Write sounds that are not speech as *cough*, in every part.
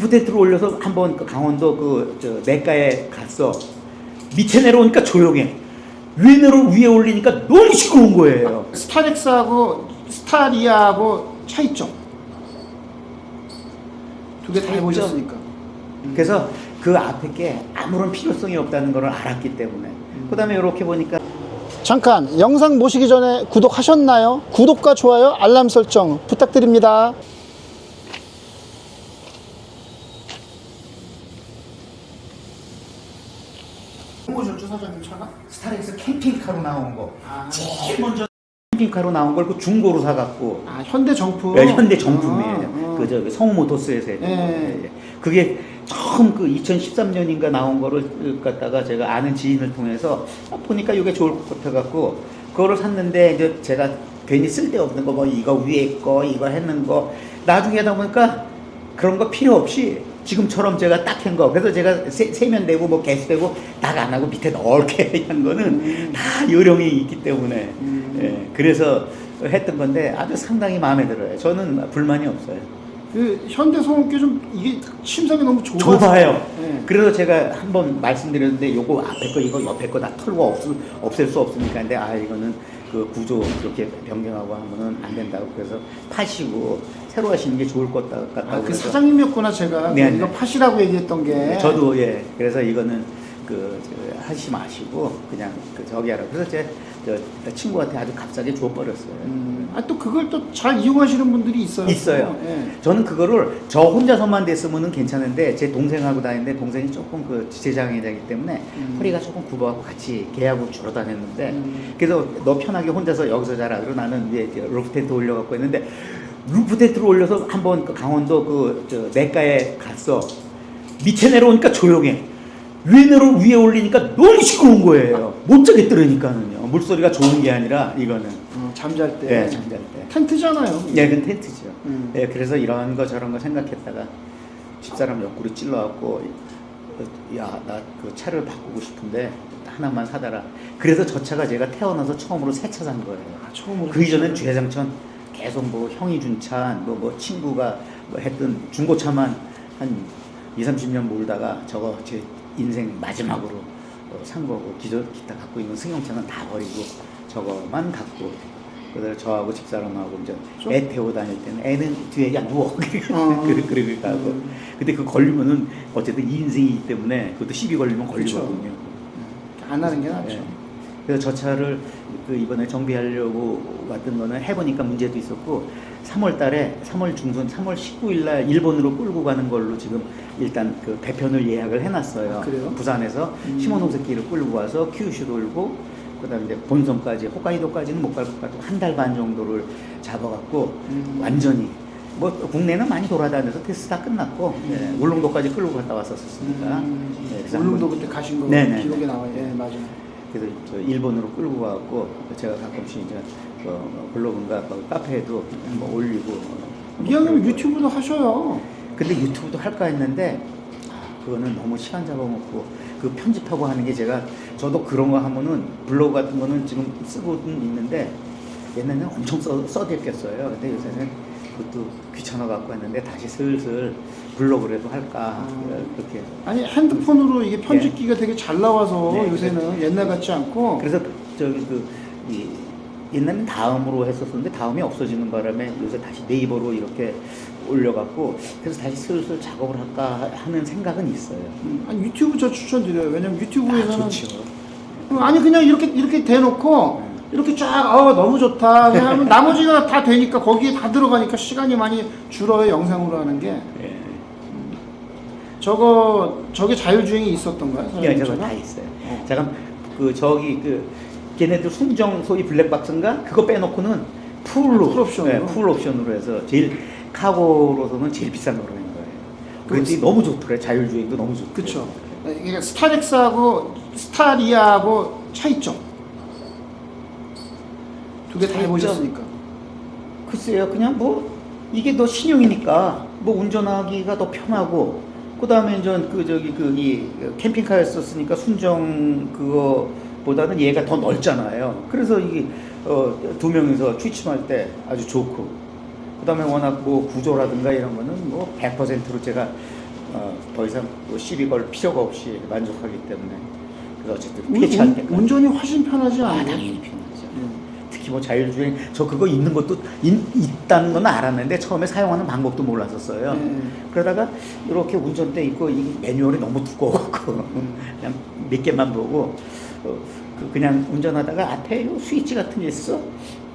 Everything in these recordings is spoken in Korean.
루프대 들어올려서 한번 그 강원도 그저 내과에 갔어. 밑에 내려오니까 조용해. 위에 내려 위에 올리니까 너무 시끄러운 거예요. 스타렉스하고 스타리아하고 차이점 두 개 다? 해보셨으니까 그래서 그 앞에 게 아무런 필요성이 없다는 걸 알았기 때문에. 그다음에 이렇게 보니까 잠깐 영상 보시기 전에 구독하셨나요? 구독과 좋아요 알람 설정 부탁드립니다 홍보셨죠 사장님 차가? 스타렉스 캠핑카로 나온 거. 아, 제일 먼저 캠핑카로 나온 걸그 중고로 사갖고 아 현대 정품 네, 현대 정품이에요. 아, 아. 그 저기 성모토스에서 했던 네. 거예요. 그게 처음 그 2013년인가 나온 거를 갖다가 제가 아는 지인을 통해서 어, 보니까 이게 좋을 것 같아갖고 그거를 샀는데 이제 제가 괜히 쓸데없는 거 뭐 이거 위에 거 이거 했는 거 나중에 하다 보니까 그런 거 필요 없이 지금처럼 제가 딱 한 거 그래서 제가 세, 세면되고 뭐 개수되고 딱 안 하고 밑에 넓게 *laughs* 한 거는 음. 다 요령이 있기 때문에 음. 예, 그래서 했던 건데 아주 상당히 마음에 들어요. 저는 불만이 없어요. 그 현대 소음기 좀 이게 심상이 너무 좁아서 좁아요. 네. 그래서 제가 한번 말씀드렸는데 요거 앞에 거 이거 옆에 거 다 털고 없, 없앨 수 없으니까 근데 아 이거는 그 구조 그렇게 변경하고 하면은 안 된다고 그래서 파시고 새로 하시는 게 좋을 것 같- 같다고 아, 그 그래서 사장님이었구나 제가 네, 이거 네. 팥이라고 얘기했던 게 네, 저도 예 그래서 이거는 그 저, 하지 마시고 그냥 그 저기 하라 그래서 제 저, 친구한테 아주 값싸게 줘버렸어요. 음, 아, 또 그걸 또 잘 이용하시는 분들이 있어요. 있어요. 예. 저는 그거를 저 혼자서만 됐으면은 괜찮은데 제 동생하고 다니는데 동생이 조금 그 지체장애자이기 때문에 음. 허리가 조금 굽어갖고 같이 개하고 주러 다녔는데 음. 그래서 너 편하게 혼자서 여기서 자라 그러고 나는 이제 이제 루프 텐트 올려갖고 했는데 루프 텐트를 올려서 한번 그 강원도 그저 내과에 갔어 밑에 내려오니까 조용해 위에 내려 위에 올리니까 너무 시끄러운 거예요 못 자겠더라니까는요 물소리가 좋은 게 아니라 이거는 어, 잠잘 때. 네 잠잘 때 텐트잖아요. 네, 그건 텐트죠. 음. 네, 그래서 이런 거 저런 거 생각했다가 집사람 옆구리 찔러갖고 야, 나 그 차를 바꾸고 싶은데 하나만 사달라. 그래서 저 차가 제가 태어나서 처음으로 새 차 산 거예요. 아, 처음으로. 그 이전엔 주해장천 계속 뭐 형이 준 차, 뭐, 뭐 친구가 뭐 했던 중고차만 한 2, 30년 몰다가 저거 제 인생 마지막으로 어, 산 거고 기존 기타 갖고 있는 승용차는 다 버리고 저거만 갖고 그래서 저하고 집사람하고 이제 좀- 애 태워 다닐 때는 애는 뒤에 그냥 누워 *laughs* 어. 그래 가고 음. 근데 그 걸리면은 어쨌든 인생이기 때문에 그것도 시비 걸리면. 걸리거든요. 안 하는 게 낫죠. 예. 그래서 저 차를 그 이번에 정비하려고 왔던 거는 해보니까 문제도 있었고 3월 달에 3월 중순 3월 19일 날 일본으로 끌고 가는 걸로 지금 일단 그 배편을 예약을 해놨어요. 아, 그래요? 부산에서 음. 시모노세키를 끌고 와서 큐슈 돌고 그다음에 이제 본섬까지 홋카이도까지는 못 갈 것 같고 한 달 반 정도를 잡아갖고 음. 완전히 뭐 국내는 많이 돌아다녀서 테스트 다 끝났고 음. 예, 울릉도까지 끌고 갔다 왔었으니까 음, 예, 그래서 울릉도 그때 가신 거 네네. 기록에 나와요. 예, 맞아요. 그래서 저 일본으로 끌고 가고 제가 가끔씩 이제 그 블로그인가 뭐 카페에도 뭐 올리고 뭐 이왕이면. 유튜브도 하셔요. 근데 유튜브도 할까 했는데 아, 그거는 너무 시간 잡아먹고 그 편집하고 하는 게 제가 저도 그런 거 하면은 블로그 같은 거는 지금 쓰고는 있는데 옛날에는 엄청 써, 써댔겠어요. 근데 요새는 그것도 귀찮아 갖고 했는데 다시 슬슬 블로그라도 할까 음. 그렇게 아니 핸드폰으로 이게 편집기가 되게 잘 나와서 네, 요새는 옛날 같지 않고 그래서 저기 그 이, 옛날엔 다음으로 했었었는데 다음이 없어지는 바람에 요새 다시 네이버로 이렇게 올려갖고 그래서 다시 슬슬 작업을 할까 하는 생각은 있어요. 음, 아니 유튜브 저 추천드려요. 왜냐면 유튜브에서는 아, 좋죠. 아니 그냥 이렇게 이렇게 대놓고 음. 이렇게 쫙 어, 너무 좋다 하면 *laughs* 나머지가 다 되니까 거기에 다 들어가니까 시간이 많이 줄어요 영상으로 하는 게 예, 저거 저게 자율주행이 있었던가요? 예, 사장님 저거? 다 있어요. 어. 잠깐 그 저기 그 걔네들 순정 소위 블랙박스인가 그거 빼놓고는 풀로 아, 풀 옵션으로? 예, 풀 옵션으로 해서 제일 카고로서는 제일 비싼 거로 한 거예요. 그게 그- 너무 좋더래. 자율주행도 너무 좋더래. 그쵸 이게 스타렉스하고 스타리아하고 차이점 두 개 다? 해보셨으니까 글쎄요, 그냥 뭐 이게 더 신형이니까 뭐 운전하기가 더 편하고 그 다음에 이제 그 저기 그 이 캠핑카였었으니까 순정 그거보다는 얘가 더 넓잖아요. 그래서 이게 어 두 명이서 취침할 때 아주 좋고 그 다음에 워낙 뭐 구조라든가 이런 거는 뭐 100%로 제가 어, 더 이상 뭐 시비 걸 필요가 없이 만족하기 때문에 그래서 어쨌든 운, 운, 운전이 훨씬 편하지 아, 않아요? 당연히 편하죠. 음. 특히 뭐 자율주행 저 그거 있는 것도 있, 있다는 건 알았는데 처음에 사용하는 방법도 몰랐었어요. 네. 그러다가 이렇게 운전대 있고 이 매뉴얼이 너무 두꺼워갖고 음. *laughs* 그냥 몇 개만 보고 어, 그 그냥 운전하다가 앞에 요 스위치 같은 게 있어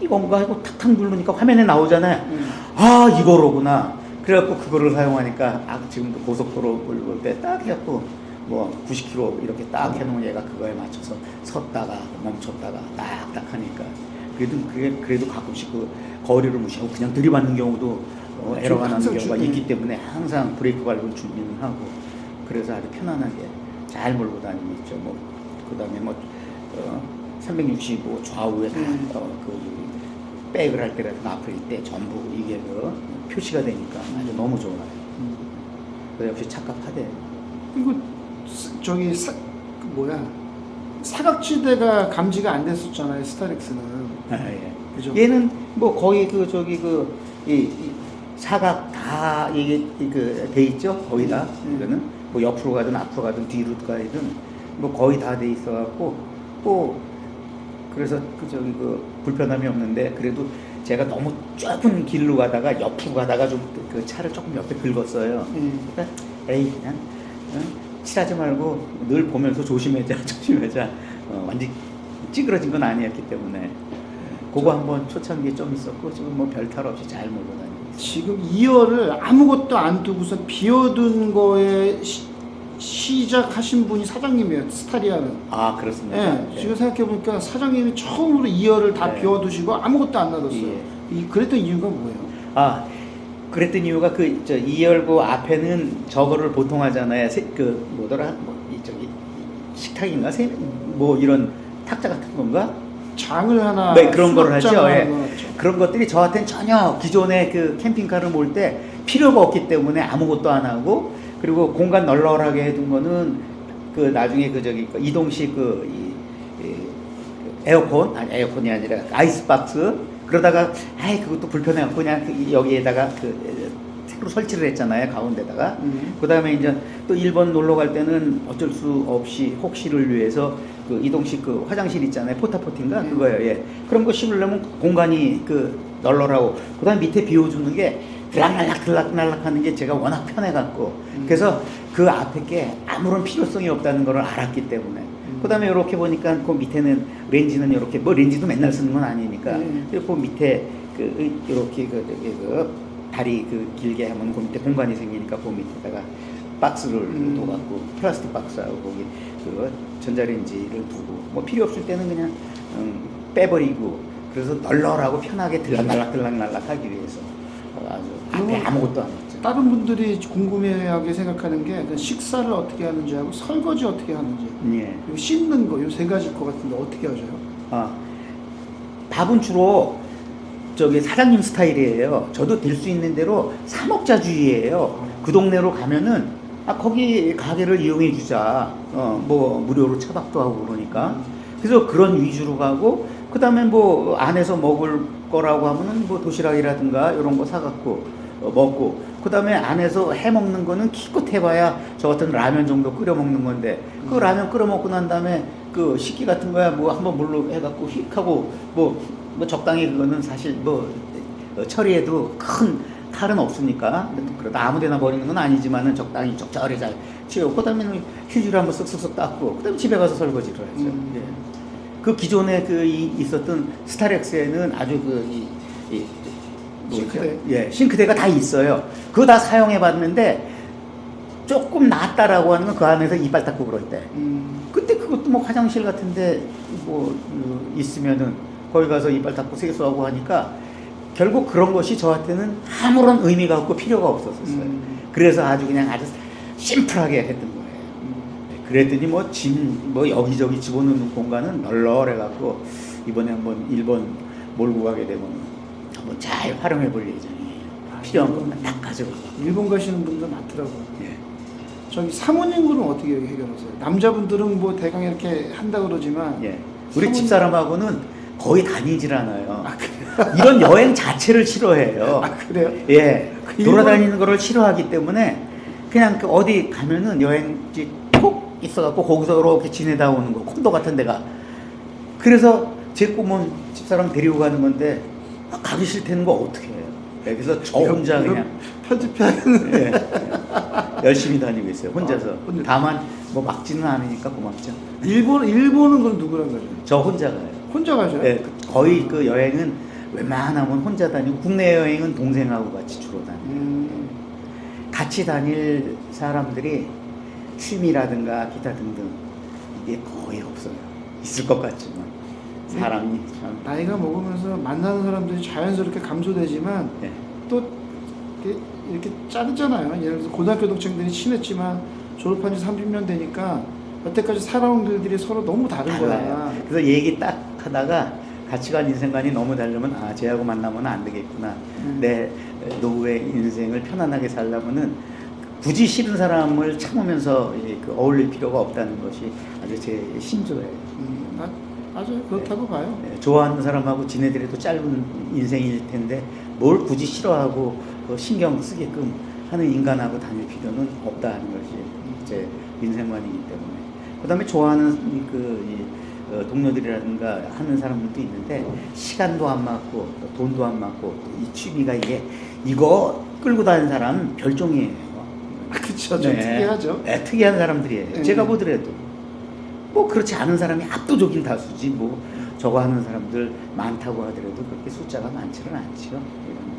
이건가 하고 탁탁 누르니까 화면에 나오잖아요. 음. 아 이거로구나. 그래갖고 그거를 사용하니까 아 지금도 고속도로 올때 딱 해갖고 뭐 90km 이렇게 딱 해놓은 얘가 그거에 맞춰서 섰다가 멈췄다가 딱딱 하니까 그래도 그게 그래도 가끔씩 그 거리를 무시하고 그냥 들이받는 경우도 어, 좀 에러가 나는 항상 경우가 주- 있기 때문에 항상 브레이크 밟을 준비는 하고 그래서 아주 편안하게 잘 몰고 다니고 있죠. 뭐 그다음에 뭐 어, 365 좌우에 다 음. 어, 그 백을 할 때라든가 앞에 있때 전부 이게 그 표시가 되니까 아주 너무 좋아요. 음. 역시 착각하대. 스- 저기 사, 그 뭐야 사각지대가 감지가 안 됐었잖아요 스타렉스는 아, 예. 그죠? 얘는 뭐 거의 그 저기 그 이, 이 사각 다 이게 그돼 있죠 거의 다 음. 이거는 뭐 옆으로 가든 앞으로 가든 뒤로 가든 뭐 거의 다 돼 있어 갖고 뭐 그래서 그 저기 그 불편함이 없는데 그래도 제가 너무 좁은 길로 가다가 옆으로 가다가 좀 그 차를 조금 옆에 긁었어요. 음. 그러니까 에이 그냥 어? 칠하지 말고 늘 보면서 조심하자 *laughs* 조심하자 어, 완전 찌그러진 건 아니었기 때문에 그거 한번 초창기에 좀 있었고 지금 뭐 별탈 없이 잘 몰고 다니고 있어요. 지금 2열을 아무것도 안 두고서 비워둔 거에 시, 시작하신 분이 사장님이에요 스타리아는 아 그렇습니다. 예, 네. 지금 생각해 보니까 사장님이 처음으로 2열을 다 네. 비워두시고 아무것도 안 놔뒀어요 예. 이, 그랬던 이유가 뭐예요? 아 그랬던 이유가 그저 이열고 앞에는 저거를 보통 하잖아요. 세, 그 뭐더라 뭐 이 저기 식탁인가 세, 뭐 이런 탁자 같은 건가 장을 하나 네, 그런 거를 하죠. 예. 그런 것들이 저한테는 전혀 기존의 그 캠핑카를 몰 때 필요가 없기 때문에 아무것도 안 하고 그리고 공간 널널하게 해둔 거는 그 나중에 그 저기 그 이동식 그 이, 이 에어컨 아니 에어컨이 아니라 아이스박스 그러다가 아이 그것도 불편해갖고 그냥 그 여기에다가 그 새로 설치를 했잖아요 가운데다가 음. 그 다음에 이제 또 일본 놀러 갈 때는 어쩔 수 없이 혹시를 위해서 그 이동식 그 화장실 있잖아요 포타포티인가 음. 그거예요 예 그런 거 씹으려면 공간이 그 널널하고 그 다음에 밑에 비워주는 게 들락날락 들락날락 하는 게 제가 워낙 편해갖고 음. 그래서 그 앞에 게 아무런 필요성이 없다는 걸 알았기 때문에 음. 그 다음에 이렇게 보니까 그 밑에는 렌즈는 이렇게 뭐 렌즈도 맨날 쓰는 건 아니니까 음. 그 밑에 그 이렇게 그 저기 그 다리 그 길게 하면 그 밑에 공간이 생기니까 그 밑에다가 박스를 음. 둬갖고 플라스틱 박스하고 거기 그 전자레인지를 두고 뭐 필요 없을 때는 그냥 음, 빼버리고 그래서 널널하고 편하게 들락날락 들락날락 하기 위해서 어, 아주 앞에 아무것도 안 했죠. 다른 분들이 궁금해하게 생각하는 게그 식사를 어떻게 하는지 하고 설거지 어떻게 하는지 예. 그리고 씻는 거 요 세 가지일 것 같은데 어떻게 하셔요? 아, 밥은 주로 저기 사장님 스타일이에요. 저도 될 수 있는 대로 사먹자주의예요. 그 동네로 가면은 아 거기 가게를 이용해 주자. 어 뭐 무료로 차박도 하고 그러니까. 그래서 그런 위주로 가고 그 다음에 뭐 안에서 먹을 거라고 하면은 뭐 도시락이라든가 이런 거 사갖고 어, 먹고 그 다음에 안에서 해 먹는 거는 기껏 해봐야 저 같은 라면 정도 끓여 먹는 건데 그 라면 끓여 먹고 난 다음에 그 식기 같은 거야 뭐 한번 물로 해갖고 휙 하고 뭐, 뭐 적당히 그거는 사실 뭐 어, 처리해도 큰 탈은 없으니까 그러다 아무데나 버리는 건 아니지만은 적당히 적절히 잘 치우고 그다음에는 휴지로 한번 쓱쓱쓱 닦고 그다음에 집에 가서 설거지를 하죠. 음. 예. 그 기존에 그 이- 있었던 스타렉스에는 아주 그이 이, 뭐죠? 싱크대. 예, 싱크대가 다 있어요. 그거 다 사용해 봤는데 조금 낫다라고 하는 건 그 안에서 이빨 닦고 그럴 때. 음, 그때 그것도 뭐 화장실 같은데 뭐 어, 있으면은 거기 가서 이빨 닦고 세수하고 하니까 결국 그런 것이 저한테는 아무런 의미가 없고 필요가 없었어요. 음. 그래서 아주 그냥 아주 심플하게 했던 거예요. 음. 그랬더니 뭐 짐 뭐 여기저기 집어넣는 공간은 널널해갖고 이번에 한번 일본 몰고 가게 되면 한번 잘 활용해 볼 예정이에요. 아, 필요한. 것만 딱 가져가고. 일본 가시는 분들 많더라고요. 예. 저기 사모님들은 어떻게 해결하세요? 남자분들은 뭐 대강 이렇게 한다 그러지만 예. 우리 사모님- 집사람하고는 거의 다니질 않아요. 이런 여행 자체를 싫어해요. 아 그래요? 예. 그 돌아다니는 거를 싫어하기 때문에 그냥 그 어디 가면은 여행지 톡 있어갖고 거기서 이렇게 지내다 오는 거 콘도 같은 데가 그래서 제 꿈은 집사람 데리고 가는 건데 아, 가기 싫다는 거 어떻게 해요? 네, 그래서 저 혼자 그냥 편집하는 예, 열심히 다니고 있어요 혼자서 아, 혼자. 다만 뭐 막지는 않으니까 고맙죠 일본 일본은 그럼 누구랑 가요? 저 혼자 가요 혼자 가셔요? 예, 그- 거의 그 여행은 웬만하면 혼자 다니고 국내 여행은 동생하고 같이 주로 다녀요 음, 같이 다닐 사람들이 취미라든가 기타 등등 이게 거의 없어요. 있을 것 같지만 사람이 참 나이가 먹으면서 만나는 사람들이 자연스럽게 감소되지만 예. 또 이렇게, 이렇게 짜르잖아요. 예를 들어서 고등학교 동창들이 친했지만 졸업한 지 30년 되니까 여태까지 살아온 길들이 서로 너무 다른 거야. 달라요. 그래서 얘기 딱 하다가 가치관 인생관이 너무 다르면 아 쟤하고 만나면 안 되겠구나. 음. 내 노후의 인생을 편안하게 살려면은 굳이 싫은 사람을 참으면서 이그 어울릴 필요가 없다는 것이 아주 제 신조예요. 음, 나- 맞아요. 그렇다고 봐요. 예, 좋아하는 사람하고 지내더라도 짧은 인생일 텐데 뭘 굳이 싫어하고 그 신경 쓰게끔 하는 인간하고 다닐 필요는 없다는 것이 제 인생관이기 때문에 그 다음에 좋아하는 그 동료들이라든가 하는 사람들도 있는데 시간도 안 맞고 또 돈도 안 맞고 또이 취미가 이게 이거 끌고 다니는 사람 별종이에요. 그렇죠. 좀 네. 특이하죠. 네, 특이한 사람들이에요. 네. 제가 보더라도 뭐 그렇지 않은 사람이 압도적인 다수지 뭐 저거 하는 사람들 많다고 하더라도 그렇게 숫자가 많지는 않죠.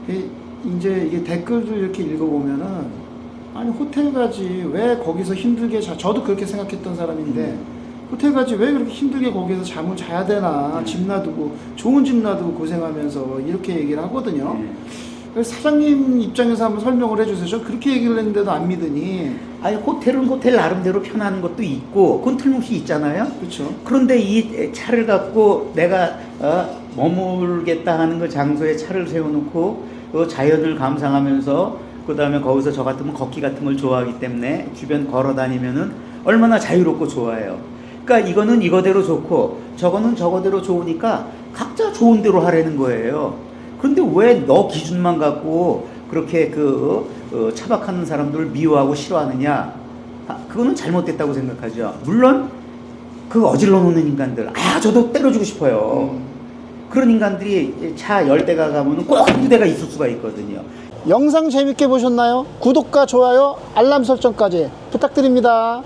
이- 이제 이게 댓글들 이렇게 읽어보면은 아니 호텔 가지 왜 거기서 힘들게 자 저도 그렇게 생각했던 사람인데 음. 호텔 가지 왜 그렇게 힘들게 거기서 잠을 자야 되나 음. 집 놔두고 좋은 집 놔두고 고생하면서 이렇게 얘기를 하거든요. 네. 사장님 입장에서 한번 설명을 해주세요. 저 그렇게 얘기를 했는데도 안 믿으니 아니 호텔은 호텔 나름대로 편한 것도 있고 그건 틀림없이 있잖아요. 그렇죠. 그런데 이 차를 갖고 내가 어, 머물겠다 하는 그 장소에 차를 세워놓고 그 자연을 감상하면서 그 다음에 거기서 저 같으면 걷기 같은 걸 좋아하기 때문에 주변 걸어 다니면은 얼마나 자유롭고 좋아해요. 그러니까 이거는 이거대로 좋고 저거는 저거대로 좋으니까 각자 좋은 대로 하라는 거예요. 그런데 왜 너 기준만 갖고 그렇게 그 어, 차박하는 사람들을 미워하고 싫어하느냐? 아, 그거는 잘못됐다고 생각하죠. 물론 그 어질러 놓는 인간들, 아 저도 때려주고 싶어요. 음. 그런 인간들이 차 열 대가 가면은 꼭 한두 대가 있을 수가 있거든요. 영상 재밌게 보셨나요? 구독과 좋아요, 알람 설정까지 부탁드립니다.